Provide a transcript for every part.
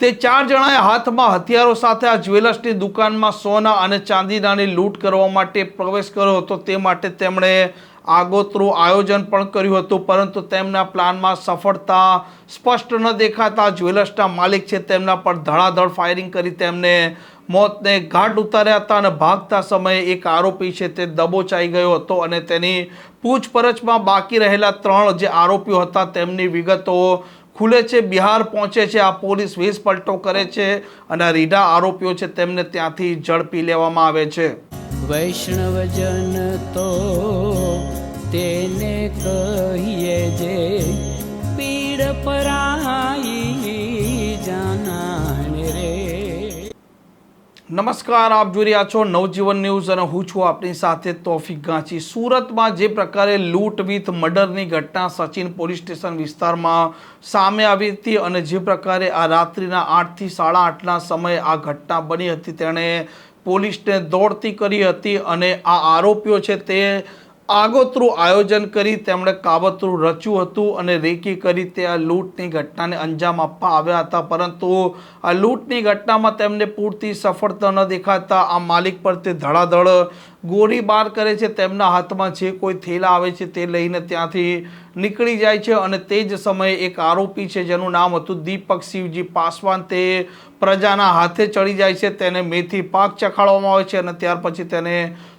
તે ચાર જણાએ હાથમાં હથિયારો સાથે આ જ્વેલર્સની દુકાનમાં સોના અને ચાંદીનાની લૂંટ કરવા માટે પ્રવેશ કર્યો હતો. તે માટે તેમણે આગોતરું આયોજન પણ કર્યું હતું, પરંતુ તેમના પ્લાનમાં સફળતા સ્પષ્ટ ન દેખાતા જ્વેલર્સના માલિક છે તેમના પર ધડાધડ ફાયરિંગ કરી તેમને મોતને ઘાટ ઉતાર્યા હતા અને ભાગતા સમયે એક આરોપી છે તે દબોચાઈ ગયો હતો અને તેની પૂછપરછમાં બાકી રહેલા ત્રણ જે આરોપીઓ હતા તેમની વિગતો ખુલે છે, બિહાર પહોંચે છે, આ પોલીસ વેશપલટો કરે છે અને રીઢા આરોપીઓ છે, તેમને ત્યાંથી ઝડપી લેવામાં આવે છે. વૈષ્ણવજન તો તેને કહીએ જે પીડ પરાઈ નમસ્કાર, આપ જોઈ રહ્યા છો નવજીવન ન્યૂઝ અને હું છું આપની સાથે તોફિક ગાંચી. સુરતમાં જે પ્રકારે લૂંટ વિથ મર્ડરની ઘટના સચિન પોલીસ સ્ટેશન વિસ્તારમાં સામે આવી હતી અને જે પ્રકારે આ રાત્રિના આઠથી સાડા આઠના સમયે આ ઘટના બની હતી, તેણે પોલીસને દોડતી કરી હતી અને આ આરોપીઓ છે તે આગોતરું આયોજન કરી તેમણે કાવતરું રચ્યું હતું અને રેકી કરી તે આ લૂંટની ઘટનાને અંજામ આપવા આવ્યા હતા. પરંતુ આ લૂંટની ઘટનામાં તેમને પૂરતી સફળતા ન દેખાતા આ માલિક પર તે ધડાધડ ગોળીબાર કરે છે, તેમના હાથમાં જે કોઈ થેલા આવે છે તે લઈને ત્યાંથી નીકળી જાય છે અને તે જ સમયે એક આરોપી છે જેનું નામ હતું દીપક શિવજી પાસવાન. તે પ્રજાના હાથે ચડી જાય છે, તેને મેથી પાક ચખાડવામાં આવે છે અને ત્યાર પછી તેને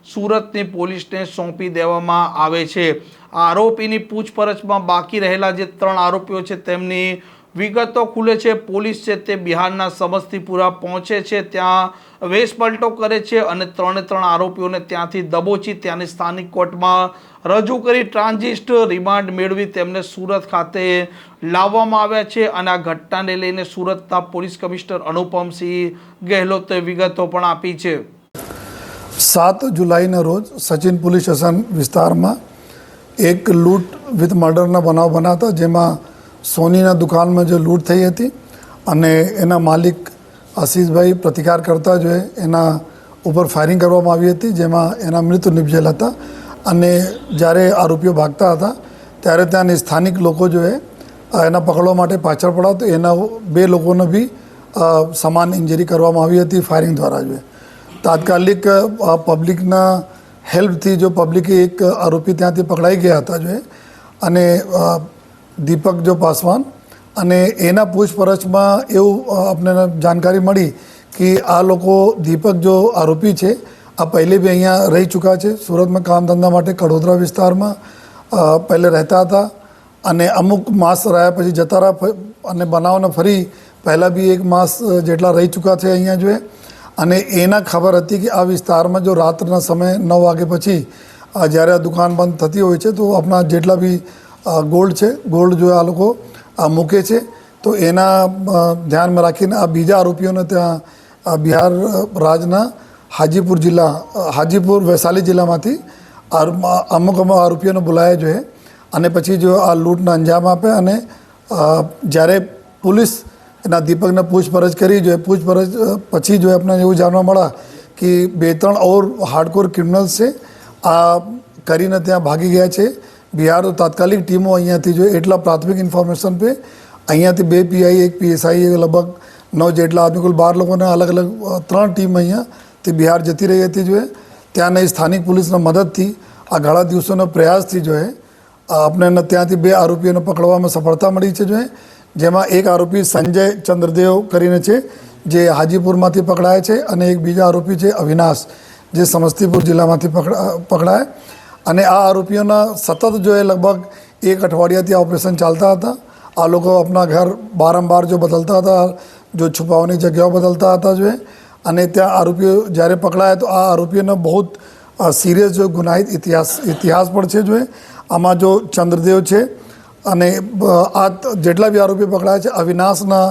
સુરતની પોલીસને સોંપી દેવામાં આવે છે. આરોપીની પૂછપરછમાં બાકી રહેલા જે ત્રણ આરોપીઓ છે, તેમની વિગતો ખુલે છે, પોલીસ છે તે બિહારના સમસ્તીપુરા પહોંચે છે, ત્યાં વેશપલટો કરે છે અને ત્રણે ત્રણ આરોપીઓને ત્યાંથી દબોચી ત્યાંની સ્થાનિક કોર્ટમાં રજૂ કરી ટ્રાન્ઝિસ્ટ રિમાન્ડ મેળવી તેમને સુરત ખાતે લાવવામાં આવ્યા છે અને આ ઘટનાને લઈને સુરતના પોલીસ કમિશનર અનુપમસિંહ ગેહલોતે વિગતો પણ આપી છે. સાત જુલાઈના રોજ સચિન પોલીસ સ્ટેશન વિસ્તારમાં એક લૂંટ વિથ મર્ડરના બનાવ બનાવતા, જેમાં સોનીના દુકાનમાં જે લૂંટ થઈ હતી અને એના માલિક આશીષભાઈ પ્રતિકાર કરતા જો એના ઉપર ફાયરિંગ કરવામાં આવી હતી, જેમાં એના મૃત્યુ નિપજેલા હતા. અને જ્યારે આરોપીઓ ભાગતા હતા, ત્યારે ત્યાંની સ્થાનિક લોકો જો એના પકડવા માટે પાછળ પડ્યા તો એના બે લોકોને બી સમાન ઇન્જરી કરવામાં આવી હતી ફાયરિંગ દ્વારા જો તાત્કાલિક પબ્લિકના હેલ્પથી જો પબ્લિકે એક આરોપી ત્યાંથી પકડાઈ ગયા હતા જો અને દીપક જો પાસવાન અને એના પૂછપરછમાં એવું આપણને જાણકારી મળી કે આ લોકો દીપક જો આરોપી છે, આ પહેલે બી અહીંયા રહી ચૂક્યા છે, સુરતમાં કામ ધંધા માટે કડોદરા વિસ્તારમાં પહેલે રહેતા હતા અને અમુક માસ રહ્યા પછી જતા રહ્યા અને બનાવને ફરી પહેલાં બી એક માસ જેટલા રહી ચૂક્યા છે અહીંયા જોઈએ અને એના ખબર હતી કે આ વિસ્તારમાં જો રાત્રના સમયે નવ વાગે પછી જ્યારે આ દુકાન બંધ થતી હોય છે, તો આપણા જેટલા બી ગોલ્ડ છે. ગોલ્ડ જો આ લોકો મૂકે છે, તો એના ધ્યાનમાં રાખીને આ બીજા આરોપીઓને ત્યાં બિહાર રાજના હાજીપુર જિલ્લા હાજીપુર વૈશાલી જિલ્લામાંથી અમુક અમુક આરોપીઓને બોલાયા જોઈએ અને પછી જો આ લૂંટને અંજામ આપે અને જ્યારે પોલીસ એના દીપકને પૂછપરછ કરી જોઈએ પૂછપરછ પછી જો આપણને એવું જાણવા મળ્યા કે બે ત્રણ ઓર હાર્ડકોર ક્રિમિનલ્સ છે, આ કરીને ત્યાં ભાગી ગયા છે. બિહાર તાત્કાલિક ટીમો અહીંયાથી જો એટલા પ્રાથમિક ઇન્ફોર્મેશન પે અહીંયાથી બે પીઆઈ, એક પીએસઆઈ લગભગ નવ જેટલા આદમી કુલ બાર લોકોને અલગ અલગ ત્રણ ટીમ અહીંયાથી બિહાર જતી રહી હતી જોઈએ. ત્યાંની સ્થાનિક પોલીસના મદદથી આ ઘણા દિવસોના પ્રયાસથી જોઈએ આપણે ત્યાંથી બે આરોપીઓને પકડવામાં સફળતા મળી છે જોએ જેમાં એક આરોપી સંજય ચંદ્રદેવ કરીને છે, જે હાજીપુરમાંથી પકડાય છે, અને એક બીજા આરોપી છે અવિનાશ, જે સમસ્તીપુર જિલ્લામાંથી પકડા પકડાય. અને આ આરોપીઓના સતત જો એ લગભગ એક અઠવાડિયાથી આ ઓપરેશન ચાલતા હતા, આ લોકો આપણા ઘર બારંબાર જો બદલતા હતા, જો છુપાવવાની જગ્યાઓ બદલતા હતા જો અને ત્યાં આરોપીઓ જ્યારે પકડાયા તો આ આરોપીઓનો બહુ સિરિયસ જો ગુનાહિત ઇતિહાસ ઇતિહાસ પણ છે જો. આમાં જો ચંદ્રદેવ છે અને આ જેટલા બી આરોપી પકડાયા છે, અવિનાશના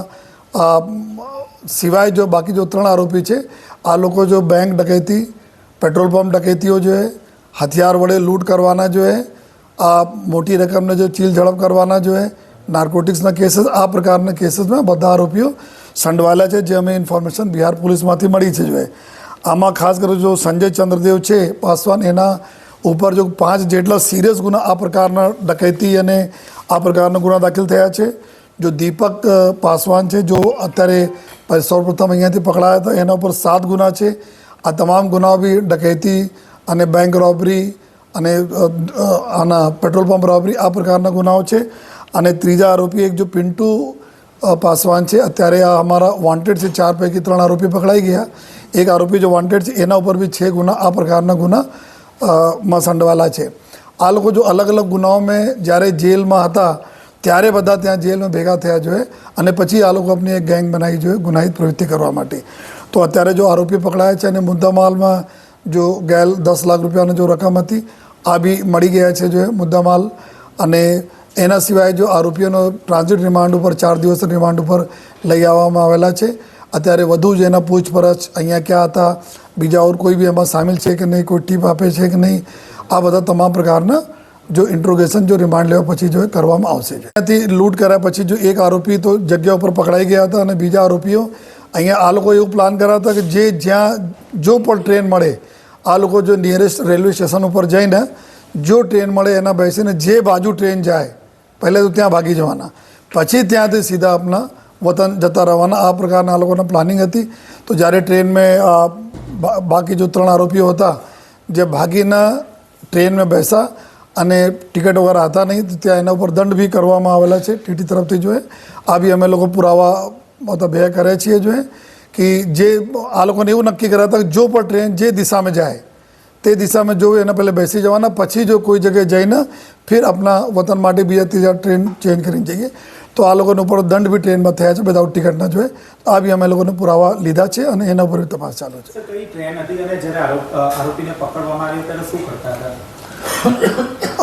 સિવાય જો બાકી જો ત્રણ આરોપી છે, આ લોકો જો બેંક ડકૈતી, પેટ્રોલ પંપ ડકૈતીઓ જો એ હથિયાર વડે લૂંટ કરવાના જોઈએ આ મોટી રકમને જો ચીલ ઝડપ કરવાના જોઈએ નાર્કોટિક્સના કેસીસ, આ પ્રકારના કેસીસમાં બધા આરોપીઓ સંડવાયેલા છે, જે અમે ઇન્ફોર્મેશન બિહાર પોલીસમાંથી મળી છે જોઈએ આમાં ખાસ કરીને જો સંજય ચંદ્રદેવ છે, પાસવાન, એના ઉપર જો પાંચ જેટલા સિરિયસ ગુના આ પ્રકારના ડકૈતી અને આ પ્રકારના ગુના દાખલ થયા છે. જો દીપક પાસવાન છે, જો અત્યારે સૌપ્રથમ અહીંયાથી પકડાયા હતા, એના ઉપર સાત ગુના છે. આ તમામ ગુનાઓ બી ડકૈતી અને બેંક રોબરી અને આના પેટ્રોલ પંપ રોબરી આ પ્રકારના ગુનાઓ છે. અને ત્રીજા આરોપી એક જો પિન્ટુ પાસવાન છે, અત્યારે આ અમારા વોન્ટેડ છે, ચાર પૈકી ત્રણ આરોપી પકડાઈ ગયા. એક આરોપી જો વોન્ટેડ છે, એના ઉપર બી છે ગુના, આ પ્રકારના ગુના માં સંડવાયેલા છે. આ લોકો જો અલગ અલગ ગુનાઓમાં જ્યારે જેલમાં હતા, ત્યારે બધા ત્યાં જેલમાં ભેગા થયા જોઈએ અને પછી આ લોકો આપની એક ગેંગ બનાવી જોઈએ ગુનાહિત પ્રવૃત્તિ કરવા માટે. તો અત્યારે જો આરોપી પકડાયા છે અને મુદ્દામાલમાં જો ગેલ દસ લાખ રૂપિયાની જો રકમ હતી, આ બી મળી ગયા છે જો મુદ્દામાલ. અને એના સિવાય જો આરોપીઓનો ટ્રાન્ઝિટ રિમાન્ડ ઉપર, ચાર દિવસ રિમાન્ડ ઉપર લઈ આવવામાં આવેલા છે. અત્યારે વધુ જ એના પૂછપરછ અહીંયા ક્યાં હતા, બીજા ઓર કોઈ બી એમાં સામેલ છે કે નહીં, કોઈ ટીપ આપે છે કે નહીં, આ બધા તમામ પ્રકારના જો ઇન્ટ્રોગેશન જો રિમાન્ડ લેવા પછી જો કરવામાં આવશે ત્યાંથી લૂંટ કર્યા પછી જો એક આરોપી તો જગ્યા ઉપર પકડાઈ ગયા હતા અને બીજા આરોપીઓ અહીંયા આ લોકો એવું પ્લાન કર્યા હતા કે જે જ્યાં, જો પણ ટ્રેન મળે આ લોકો જો નિયરેસ્ટ રેલવે સ્ટેશન ઉપર જઈને જો ટ્રેન મળે, એના બેસીને જે બાજુ ટ્રેન જાય, પહેલાં તો ત્યાં ભાગી જવાના. પછી ત્યાંથી સીધા આપના વતન જતા રહેવાના. આ પ્રકારના આ લોકોના પ્લાનિંગ હતી. તો જ્યારે ટ્રેનમાં મેં બાકી જો ત્રણ આરોપીઓ હતા, જે ભાગીના ટ્રેનમાં બેસા અને ટિકિટ વગર હતા નહીં, તો ત્યાં એના ઉપર દંડ બી કરવામાં આવેલા છે. ટીટી તરફથી જોઈએ આ બી અમે લોકો પુરાવા, મતલબ એ કરે છીએ જોઈએ કે જે આ લોકોને એવું નક્કી કર્યા હતા કે જો પણ ટ્રેન જે દિશામાં જાય તે દિશામાં જોવું એના પહેલાં બેસી જવાના પછી જો કોઈ જગ્યાએ જઈને ફિર આપણા વતન માટે બીજા ત્રીજા ટ્રેન ચેન્જ કરીને જઈએ તો આ લોકોને ઉપર દંડ બી ટ્રેનમાં થયા છે વિધાઉટ ટિકિટના જોઈએ આ બી અમે લોકોને પુરાવા લીધા છે અને એના ઉપર તપાસ ચાલુ છે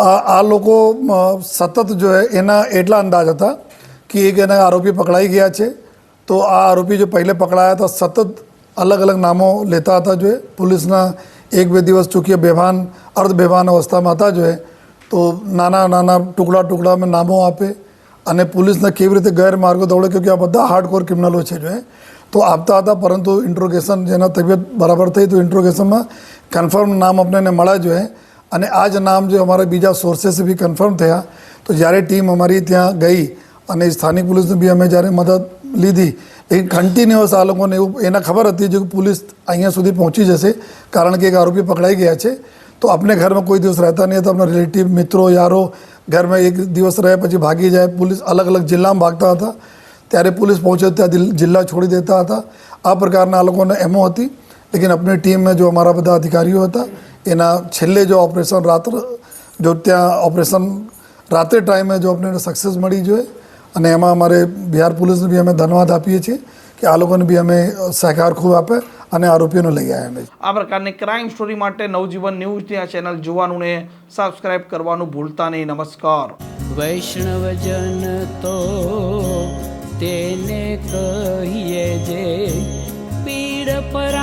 આ લોકો સતત જો એના એટલા અંદાજ હતા કે એક એના આરોપી પકડાઈ ગયા છે તો આ આરોપી જો પહેલે પકડાયા હતા, સતત અલગ અલગ નામો લેતા હતા જોઈએ પોલીસના એક બે દિવસ ચૂકીએ બેભાન અર્ધ અવસ્થામાં હતા જોએ તો નાના નાના ટુકડા ટુકડામાં નામો આપે અને પોલીસને કેવી રીતે ગેરમાર્ગો દોડે કેમકે આ બધા હાર્ડકોર ક્રિમિનલો છે જોઈએ તો આપતા હતા, પરંતુ ઇન્ટ્રોગેશન જેના તબિયત બરાબર થઈ તો ઇન્ટ્રોગેશનમાં કન્ફર્મ નામ આપણને મળ્યા જોઈએ અને આ જ નામ જે અમારા બીજા સોર્સેસ બી કન્ફર્મ થયા, તો જ્યારે ટીમ અમારી ત્યાં ગઈ અને સ્થાનિક પોલીસને બી અમે જ્યારે મદદ લીધી. લેકિન કન્ટિન્યુઅસ આ લોકોને એવું, એને ખબર હતી જો કે પોલીસ અહીંયા સુધી પહોંચી જશે, કારણ કે એક આરોપી પકડાઈ ગયા છે. તો આપણે ઘરમાં કોઈ દિવસ રહેતા નહીં, તો આપણા રિલેટિવ મિત્રો, યારો, ઘરમાં એક દિવસ રહે પછી ભાગી જાય. પોલીસ અલગ અલગ જિલ્લામાં ભાગતા હતા. ત્યારે પોલીસ પહોંચે ત્યાં જિલ્લા છોડી દેતા હતા. આ પ્રકારના આ લોકોને એમો હતી. લેકિન આપણી ટીમમાં જો અમારા બધા અધિકારીઓ હતા, એના છેલ્લે જો ઓપરેશન રાત્ર, જો ત્યાં ઓપરેશન રાત્રે ટાઈમે જો આપણે સક્સેસ મળી જોઈએ અને એમાં અમારે બિહાર પોલીસને બી અમે ધન્યવાદ આપીએ છીએ કે આ લોકોને બી અમે સહકાર ખૂબ આપે અને આરોપીઓને લઈ આવ્યા અમે. આ પ્રકારની ક્રાઇમ સ્ટોરી માટે નવજીવન ન્યૂઝની આ ચેનલ જોવાનું ને સબસ્ક્રાઇબ કરવાનું ભૂલતા નહીં. નમસ્કાર. વૈષ્ણવજન તો તેને કહીએ જે પીડ પર